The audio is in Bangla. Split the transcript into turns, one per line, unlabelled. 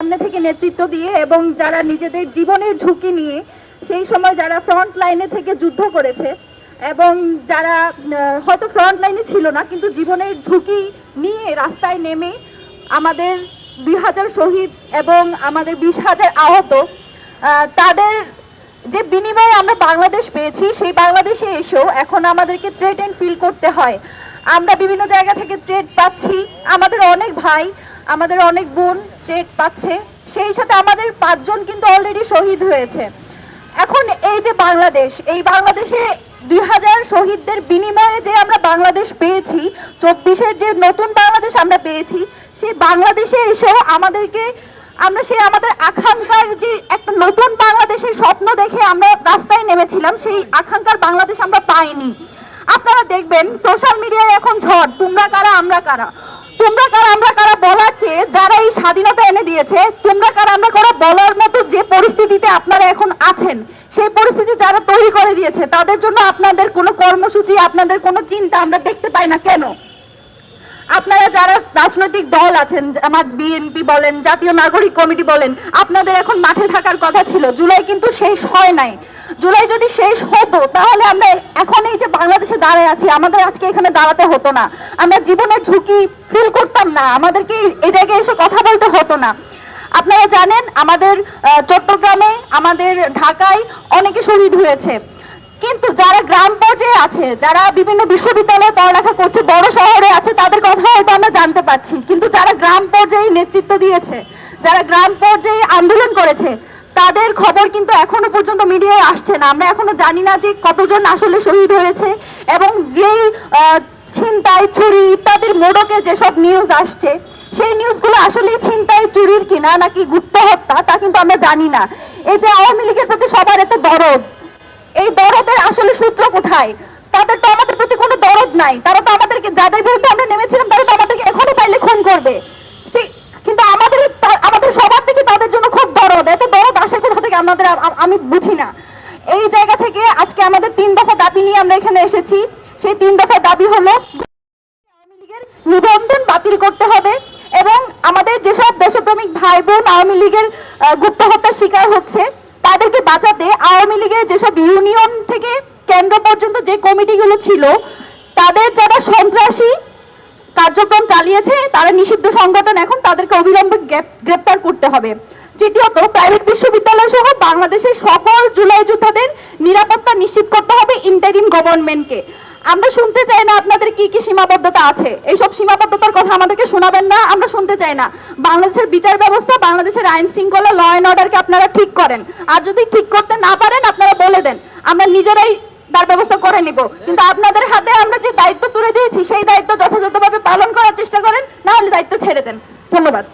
সামনে থেকে নেতৃত্ব দিয়ে এবং যারা নিজেদের জীবনের ঝুঁকি নিয়ে সেই সময় যারা ফ্রন্ট লাইনে থেকে যুদ্ধ করেছে এবং যারা হয়তো ফ্রন্ট লাইনে ছিল না, কিন্তু জীবনের ঝুঁকি নিয়ে রাস্তায় নেমে আমাদের দুই হাজার শহীদ এবং আমাদের বিশ হাজার আহত তাদের যে বিনিময়ে আমরা বাংলাদেশ পেয়েছি, সেই বাংলাদেশে এসেও এখন আমাদেরকে ট্রেড অ্যান্ড ফিল করতে হয়। আমরা বিভিন্ন জায়গা থেকে ট্রেড পাচ্ছি। আমাদের অনেক ভাই, আমাদের অনেক বোন ট্রেড পাচ্ছে, সেই সাথে আমাদের পাঁচজন কিন্তু অলরেডি শহীদ হয়েছে। এখন এই যে বাংলাদেশ, এই বাংলাদেশে দুই হাজার শহীদদের বিনিময়ে যে আমরা বাংলাদেশ পেয়েছি, চব্বিশের যে নতুন বাংলাদেশ আমরা পেয়েছি, সেই বাংলাদেশে এসেও আমাদেরকে, আমরা সেই আমাদের আকাঙ্ক্ষার যে একটা নতুন বাংলাদেশের স্বপ্ন দেখে আমরা রাস্তায় নেমেছিলাম, সেই আকাঙ্ক্ষার বাংলাদেশ আমরা পাইনি। আপনারা দেখবেন সোশ্যাল মিডিয়ায় এখন ঝড়, তোমরা কারা, আমরা কারা। তোমরা কারা, আমরা কারা বলার চেয়ে যারা এই স্বাধীনতা এনে দিয়েছে, তোমরা কারা, আমরা কারা বলার মতো যে পরিস্থিতিতে আপনারা এখন আছেন, সেই পরিস্থিতি যারা তৈরি করে দিয়েছে, তাদের জন্য আপনাদের কোনো কর্মসূচি, আপনাদের কোনো চিন্তা আমরা দেখতে পাই না কেন? আপনারা যারা রাজনৈতিক দল আছেন, আমার বিএনপি বলেন, জাতীয় নাগরিক কমিটি বলেন, আপনাদের এখন মাঠে থাকার কথা ছিল, জুলাই কিন্তু শেষ হয় নাই। জুলাই যদি শেষ হতো, তাহলে আমরা এখন এই যে বাংলাদেশে দাঁড়ায় আছি, আমাদের আজকে এখানে দাঁড়াতে হতো না। আমরা জীবনের ঝুঁকি ফিল করতাম না, আমাদেরকে এই জায়গায় এসে কথা বলতে হতো না। আপনারা জানেন, আমাদের চট্টগ্রামে, আমাদের ঢাকায় অনেকে শহীদ হয়েছে। কিন্তু যারা গ্রাম পর্যায়ে আছে, যারা বিভিন্ন বিশ্ববিদ্যালয়ে পড়ালেখা করছে, বড় শহরে আছে, তাদের কথা হয়তো আমরা জানতে পারছি। কিন্তু যারা গ্রাম পর্যায়ে নেতৃত্ব দিয়েছে, যারা গ্রাম পর্যায়ে আন্দোলন করেছে তাদের খবর কিন্তু এখনও পর্যন্ত মিডিয়ায় আসছে না। আমরা এখনও জানি না যে কতজন আসলে শহীদ হয়েছে এবং যেই ছিনতাই, চুরি ইত্যাদির মোড়কে যেসব নিউজ আসছে, সেই নিউজগুলো আসলে ছিনতাই, চুরির কিনা নাকি গুপ্ত হত্যা, তা কিন্তু আমরা জানি না। এই যে আওয়ামী লীগের প্রতি সবার এত দরদ, এই দরদের আসলে সূত্র কোথায়? তাদের তো আমাদের প্রতি কোনো দরদ নাই তারা তো আমাদেরকে যাদের বিরুদ্ধে আমরা নেমেছিলাম তারা তো আমাদেরকে এখনও পাইলে খুন করবে সেই কিন্তু আমাদের তা- আমাদের সবার থেকে তাদের জন্য খুব দরদ এত দরদ আসে কোথা থেকে আমাদের আমি বুঝি না। এই জায়গা থেকে আজকে আমাদের তিন দফা দাবি নিয়ে আমরা এখানে এসেছি। সেই তিন দফা দাবি হলো আওয়ামী লীগের নিবন্ধন বাতিল করতে হবে এবং আমাদের যেসব দেশপ্রেমিক ভাই বোন আওয়ামী লীগের গুপ্ত হত্যার শিকার হচ্ছে, তাদেরকে বাঁচাতে আওয়ামী লীগের যেসব ইউনিয়ন থেকে কেন্দ্র পর্যন্ত যে কমিটিগুলো ছিল, তাদের চালিয়েছে, তারা নিষিদ্ধ সংগঠন এখন তাদেরকে অবিলম্বে গ্রেপ্তার করতে হবে। তৃতীয়ত প্রাইভেট বিশ্ববিদ্যালয় সহ বাংলাদেশের সকল জুলাই যোদ্ধাদের নিরাপত্তা নিশ্চিত করতে হবে ইন্টারিম গভর্নমেন্টকে আমরা শুনতে চাই না আপনাদের কি কি সীমাবদ্ধতা আছে। এইসব সীমাবদ্ধতার কথা আমাদেরকে শোনাবেন না, আমরা শুনতে চাই না। বাংলাদেশের বিচার ব্যবস্থা, বাংলাদেশের আইন শৃঙ্খলা ল অ্যান্ড অর্ডারকে আপনারা ঠিক করেন। আর যদি ঠিক করতে না পারেন, আপনারা বলে দেন। আমরা নিজেরাই তার ব্যবস্থা করে নিব। কিন্তু আপনাদের হাতে আমরা যে দায়িত্ব তুলে দিয়েছি, সেই দায়িত্ব যথাযথভাবে ধন্যবাদ